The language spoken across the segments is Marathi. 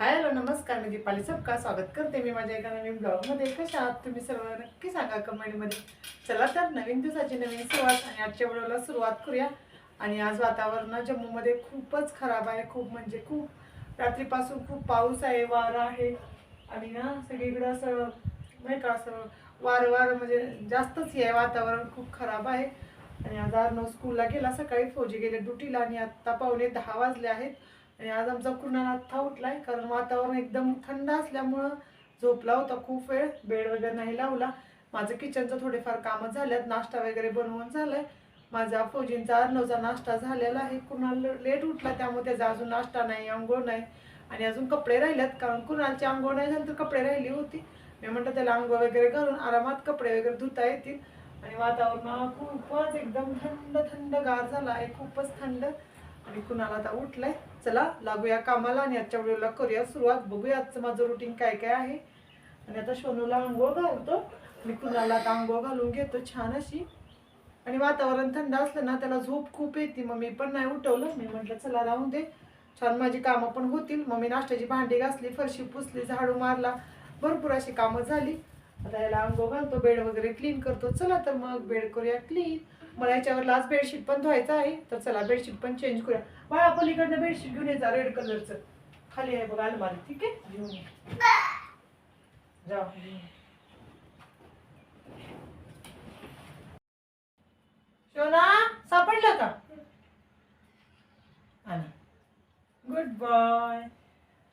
हाय हॅलो नमस्कार मी दीपाली सबका. स्वागत करते मी माझ्या एका नवीन ब्लॉगमध्ये. कशा आहात तुम्ही सर्व? नक्की सांगा कमेंटमध्ये. चला तर नवीन दिवसाची नवीन सुरुवात आणि आजच्या व्हिडिओला सुरुवात करूया. आणि आज वातावरण जम्मूमध्ये खूपच खराब आहे. खूप म्हणजे खूप रात्रीपासून खूप पाऊस आहे वारा आहे. आणि ना सगळीकडं असं नाही का असं वारं वारं म्हणजे जास्तच हे आहे. वातावरण खूप खराब आहे. आणि आज अर्णव स्कूलला गेला. सकाळी फौजी गेले ड्युटीला आणि आत्ता पावणे दहा वाजले आहेत. आणि आज आमचा कुणाला आत्ता उठलाय? कारण वातावरण एकदम थंड असल्यामुळं झोपला होता खूप वेळ बेड वगैरे नाही लावला. माझं किचनचं थोडेफार कामं झाल्यात नाश्ता वगैरे बनवून झालाय. माझा फौजींचा अर्णवचा नाश्ता झालेला आहे. कुणाल लेट उठला त्यामुळे त्याचा अजून नाश्ता नाही आंघोळ नाही. आणि अजून कपडे राहिलेत कारण कुणालची आंघोळ नाही झाली तर कपडे राहिली होती. मी म्हटलं त्याला आंघोळ वगैरे घालून आरामात कपडे वगैरे धुता येतील. आणि वातावरण खूपच एकदम थंड थंड गार झाला आहे. खूपच थंड. आणि कुणाला आता उठलंय चला लागूया कामाला आणि आजच्या व्हिडिओला करूया सुरुवात. बघूया आजचं माझं रुटीन काय काय आहे. आणि आता सोनूला आंघोळ घालतो. आणि कुणाला आता आंघोळ घालून घेतो छान अशी. आणि वातावरण थंड असलं ना त्याला झोप खूप येते. मग मी पण नाही उठवलं. मी म्हटलं चला राहून दे. छान माझी कामं पण होतील. मग मी नाश्त्याची भांडी घासली फरशी पुसली झाडू मारला. भरपूर अशी कामं झाली. आता याला आंघोळ घालतो बेड वगैरे क्लीन करतो. चला तर मग बेड करूया क्लीन मला याच्यावर लास्ट बेडशीट पण धुवायचं आहे तर चला बेडशीट पण चेंज करूया. बाळा पलीकडनं बेडशीट घेऊन यायचा रेड कलरचं खाली आहे बघा अलमारी ठीक आहे? घेऊन जा शोना सापडलं का? आणि. गुड बॉय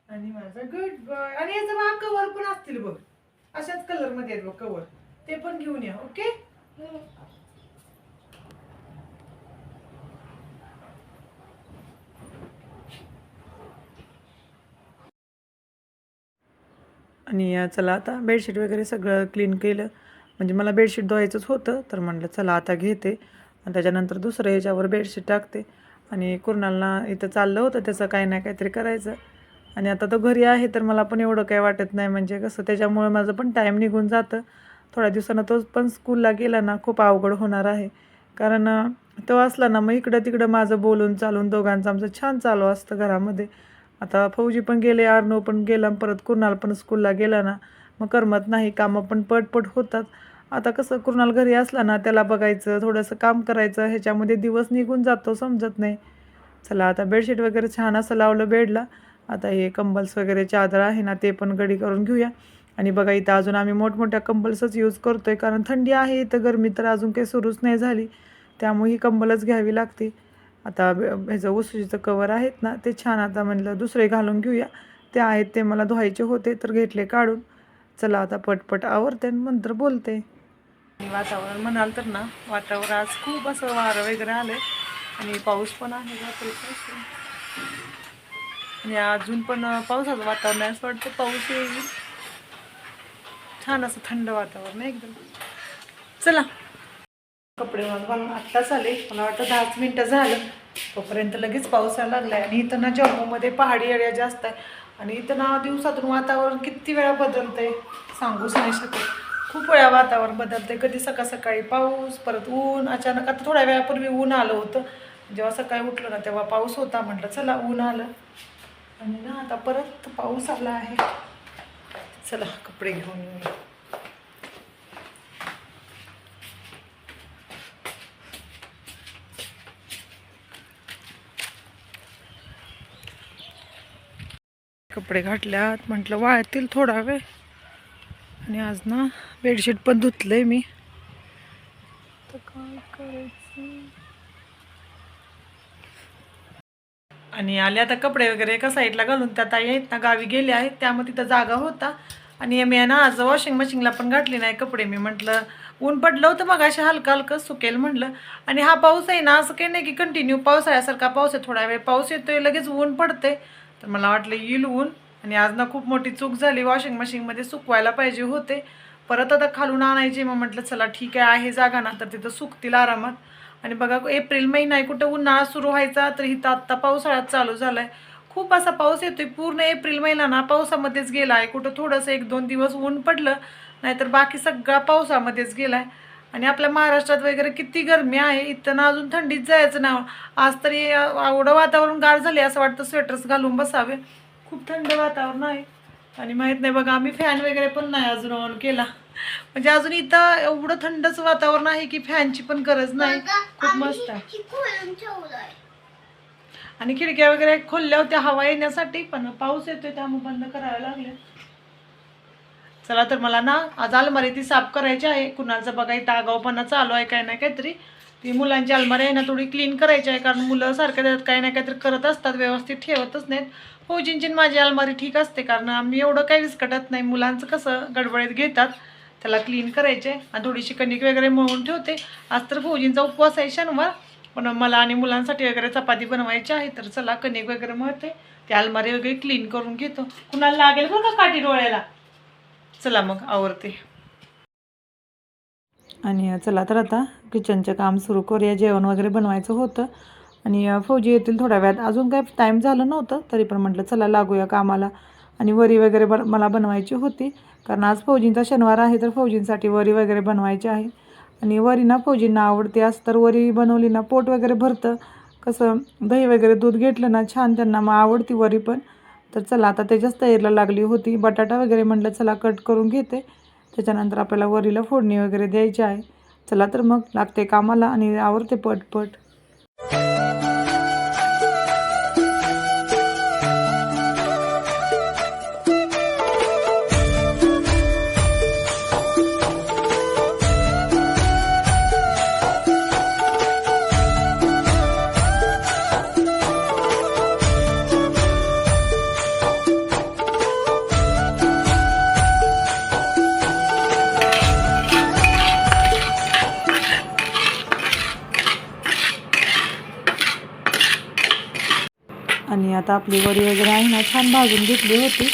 आणि माझा गुड बॉय आणि याचं बघा कवर पण असतील बघ. अशाच कलरमध्ये आहेत बघ कवर ते पण घेऊन या ओके आणि चला आता बेडशीट वगैरे सगळं क्लीन केलं. म्हणजे मला बेडशीट धुवायचंच होतं तर म्हटलं चला आता घेते. आणि त्याच्यानंतर दुसरं ह्याच्यावर बेडशीट टाकते. आणि कुरणाला इथं चाललं होतं त्याचं काही ना काहीतरी करायचं. आणि आता तो घरी आहे तर मला पण एवढं काही वाटत नाही. म्हणजे कसं त्याच्यामुळे माझं पण टाईम निघून जातं. थोड्या दिवसानं तो पण स्कूलला गेला ना खूप अवघड होणार आहे. कारण तो असला ना मग इकडं तिकडं माझं बोलून चालून दोघांचं आमचं छान चालू असतं घरामध्ये. आता फौजी पण गेले आरनो पण गेला परत कुर्नाल पण स्कूलला गेला ना मग करमत नाही कामं पण पटपट होतात. आता कसं कुणाल घरी असला ना त्याला बघायचं थोडंसं काम करायचं ह्याच्यामध्ये दिवस निघून जातो समजत नाही. चला आता बेडशीट वगैरे छान असं लावलं बेडला. आता हे कंबल्स वगैरे चादर आहे ना ते पण गडी करून घेऊया. आणि बघा इथं अजून आम्ही मोठमोठ्या कंबल्सच यूज करतो आहे कारण थंडी आहे इथं गरमी तर अजून काही सुरूच नाही झाली. त्यामुळे ही कंबलच घ्यावी लागते. आता ह्याचं उसुजीचं कवर आहेत ना ते छान आता म्हणलं दुसरे घालून घेऊया. ते आहेत ते मला धुवायचे होते तर घेतले काढून. चला आता पटपट आवरते आणि नंतर बोलते. वातावरण म्हणाल तर ना वातावरण आज खूप असं वारं वगैरे आलं आणि पाऊस पण आहे. आणि अजून पण पावसाचं वातावरण आहे असं वाटतं पाऊस येईल. छान असं थंड वातावरण आहे एकदम. चला. कपडे पण आत्ताच आले. मला वाटतं दहाच मिनटं झालं. तोपर्यंत लगेच पाऊस यायला लागलाय. आणि इथं ना जम्मूमध्ये पहाडी एरिया जास्त आहे. आणि इथं ना दिवसातून वातावरण किती वेळा बदलतंय सांगूच नाही शकत. खूप वेळा वातावरण बदलतंय. कधी सकाळ सकाळी पाऊस परत ऊन. अचानक आता थोड्या वेळापूर्वी ऊन आलं होतं. जेव्हा सकाळी उठलं ना तेव्हा पाऊस होता. म्हटलं चला ऊन आलं. आणि ना आता परत पाऊस आला आहे. चला कपडे घेऊन येऊया. कपडे घातल्यात. म्हटलं वाळतील थोडा वेळ. आणि आज ना बेडशीट पण धुतलंय मी. तर काय करायचं? आणि आले आता कपडे वगैरे एका साईडला घालून. त्या ताई आहेत ना गावी गेले आहेत. त्यामुळे तिथं जागा होता. आणि मी ना आज वॉशिंग मशीनला पण घातली नाही कपडे. मी म्हटलं ऊन पडलं होतं मग असे हलकं हलकं सुकेल म्हटलं. आणि हा पाऊस आहे ना असं काही नाही की कंटिन्यू पावसाळ्यासारखा पाऊस आहे. थोडा वेळ पाऊस येतोय लगेच ऊन पडते तर मला वाटलं येईल ऊन. आणि आज ना खूप मोठी चूक झाली. वॉशिंग मशीनमध्ये सुकवायला पाहिजे होते. परत आता खालून आणायचे. मग म्हटलं चला ठीक आहे आहे जागा ना. तर तिथं सुकतील आरामात. आणि बघा एप्रिल महिना आहे. कुठं उन्हाळा सुरू व्हायचा तर इथं आत्ता पावसाळ्यात चालू झाला आहे खूप असा पाऊस येतोय. पूर्ण एप्रिल महिना ना पावसामध्येच गेला आहे कुठं थोडंसं एक दोन दिवस ऊन पडलं नाहीतर बाकी सगळा पावसामध्येच गेला आहे आणि आपल्या महाराष्ट्रात वगैरे किती गरमी आहे इथं ना अजून थंडीत जायचं ना आज तरी एवढं वातावरण गार झाले असं वाटतं स्वेटर्स घालून बसावे. खूप थंड वातावरण आहे. आणि माहीत नाही बघा आम्ही फॅन वगैरे पण नाही अजून ऑन केला. म्हणजे अजून इथं एवढं थंडच वातावरण आहे की फॅनची पण गरज नाही. खूप मस्त आहे. आणि खिडक्या वगैरे खोलल्या होत्या हवा येण्यासाठी पण पाऊस येतोय त्यामुळे बंद करायला लागले. चला तर मला ना आज अलमारी ती साफ करायची आहे. कुणाचं बघा इथं आगाऊपणा चालू आहे काय ना काहीतरी. ती मुलांची अलमारी आहे ना थोडी क्लीन करायची आहे. कारण मुलं सारखं त्यात काही ना काहीतरी करत असतात व्यवस्थित ठेवतच नाहीत. हो, फौजींची आणि माझी अलमारी ठीक असते. कारण आम्ही एवढं काही विस्कटत नाही. मुलांचं कसं गडबडीत घेतात त्याला क्लीन करायचे आणि थोडीशी कणिक वगैरे मळून ठेवते. आज तर फौजींचा उपवास आहे शनिवार. पण मला आणि मुलांसाठी वगैरे चपाती बनवायची आहे. तर चला कणिक वगैरे मळते. ते अलमारी वगैरे क्लीन करून घेतो. कुणाला लागेल बरं का काठी डोळ्याला? चला मग आवडते आणि चला तर आता किचनचं काम सुरू करूया. जेवण वगैरे बनवायचं होतं. आणि फौजी येतील थोड्या वेळात. अजून काय टाईम झालं नव्हतं तरी पण म्हटलं चला लागूया कामाला. आणि वरी वगैरे बन मला बनवायची होती. कारण आज फौजींचा शनिवार आहे तर फौजींसाठी वरी वगैरे बनवायची आहे. आणि वरी ना फौजींना आवडते असं तर वरी बनवली ना पोट वगैरे भरतं. कसं दही वगैरे दूध घेतलं ना छान त्यांना मग आवडती वरी पण. तर चला आता त्याच्याच तयारीला लागली होती. बटाटा वगैरे म्हटलं चला कट करून घेते. त्याच्यानंतर आपल्याला वरीला फोडणी वगैरे द्यायची आहे. चला तर मग लागते कामाला आणि आवडते पटपट. आणि आता आपली वडी वगैरे आहे ना छान भाजून घेतली होती.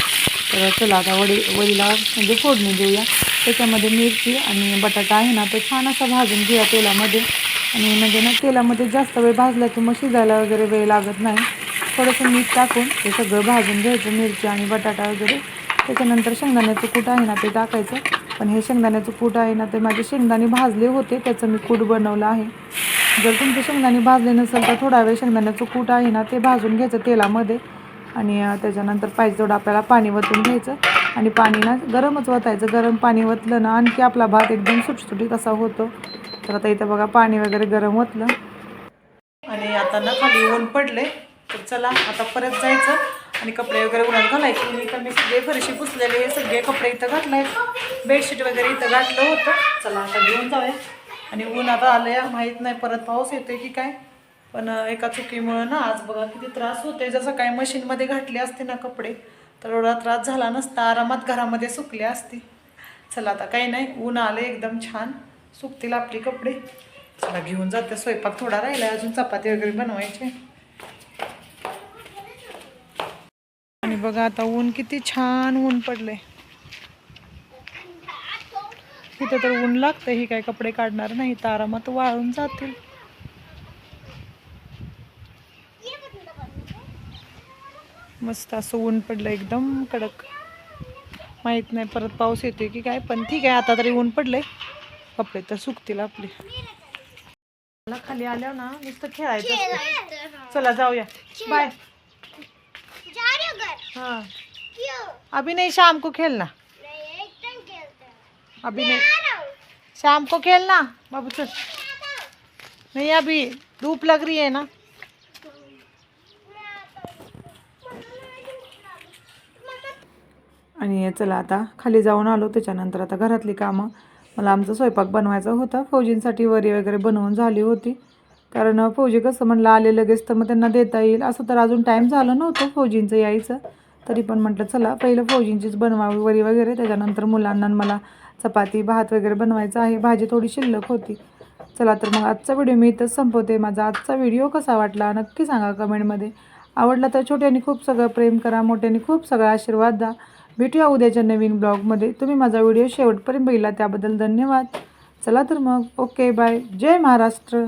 तर चला आता वडी वडीला म्हणजे फोडणी देऊया. त्याच्यामध्ये मिरची आणि बटाटा आहे ना तो छान असा भाजून घेऊया तेलामध्ये. आणि म्हणजे ना तेलामध्ये जास्त वेळ भाजला की मग शिजायला वगैरे वेळ लागत नाही. थोडंसं मीठ टाकून ते सगळं भाजून घ्यायचं मिरची आणि बटाटा वगैरे. त्याच्यानंतर शेंगदाण्याचं कूट आहे ना ते टाकायचं. पण हे शेंगदाण्याचं कूट आहे ना ते माझे शेंगदाणे भाजले होते त्याचं मी कूट बनवलं आहे. जर तुमचे शेंगदाणे भाजले नसेल तर थोडा वेळ शेंगदाण्याचं कूट आहे ना ते भाजून घ्यायचं तेलामध्ये. आणि त्याच्यानंतर पाहिजे तेवढं आपल्याला पाणी वतून घ्यायचं. आणि पाणी ना गरमच वतायचं. गरम पाणी वतलं ना आणखी आपला भात एकदम सुटसुटीत असा होतो. तर आता इथं बघा पाणी वगैरे गरम ओतलं आणि आता ना खाली ऊन पडले तर चला आता परत जायचं. आणि कपडे वगैरे उन्हात घालायचे. मी तर मी सगळे फरशी पुसलेले हे सगळे कपडे इथं घातले बेडशीट वगैरे इथं घातलं होतं. चला आता घेऊन जाऊया. आणि ऊन आता आलंय माहीत नाही परत पाऊस येतोय की काय? पण एका चुकीमुळं ना आज बघा किती त्रास होते जसं काय मशीनमध्ये घातले असते ना कपडे तर एवढा त्रास झाला नसता आरामात घरामध्ये सुकले असते. चला आता काही नाही ऊन आलं एकदम छान. सुकतील आपली कपडे. चला घेऊन जाते स्वयंपाक. थोडा राहिला अजून चपाती वगैरे बनवायचे. आणि बघा आता ऊन किती छान ऊन पडले इथं तर ऊन लागतं ही काय कपडे काढणार नाही तर आरामात वाळून जातील. मस्त असं ऊन पडलं एकदम कडक. माहीत नाही परत पाऊस येतोय की काय पण ठीक आहे आता तरी ऊन पडलंय. कपडे तर सुकतील आपले. मला खाली आल्यावर ना नुसतं खेळायचं. चला जाऊया. बाय. हो घर. हाँ. क्यों अभी नहीं शाम को खेलना नहीं एक टाइम खेलते हैं अभी नहीं शाम को खेलना। बाबू चल नहीं अभी धूप लग रही है ना। आणि चला आता खाली जाऊन आलो त्याच्यानंतर आता घरातली कामं. मला आमचा स्वयंपाक बनवायचा होता. फौजींसाठी वरी वगैरे बनवून झाली होती. कारण फौजी कसं म्हणलं आले लगेच तर मग त्यांना देता येईल. असं तर अजून टाईम झालं नव्हतं फौजींचं यायचं. तरी पण म्हटलं चला पहिलं फौजींचीच बनवावी वरी वगैरे. त्याच्यानंतर मुलांना आणि मला चपाती भात वगैरे बनवायचं आहे. भाजी थोडी शिल्लक होती. चला तर मग आजचा व्हिडिओ मी इथंच संपवते. माझा आजचा व्हिडिओ कसा वाटला नक्की सांगा कमेंटमध्ये. आवडला तर छोट्याने खूप सगळं प्रेम करा मोठ्याने खूप सगळा आशीर्वाद द्या. भेटूया उद्याच्या नवीन ब्लॉगमध्ये. तुम्ही माझा व्हिडिओ शेवटपर्यंत बघितला त्याबद्दल धन्यवाद. चला तर मग ओके बाय. जय महाराष्ट्र.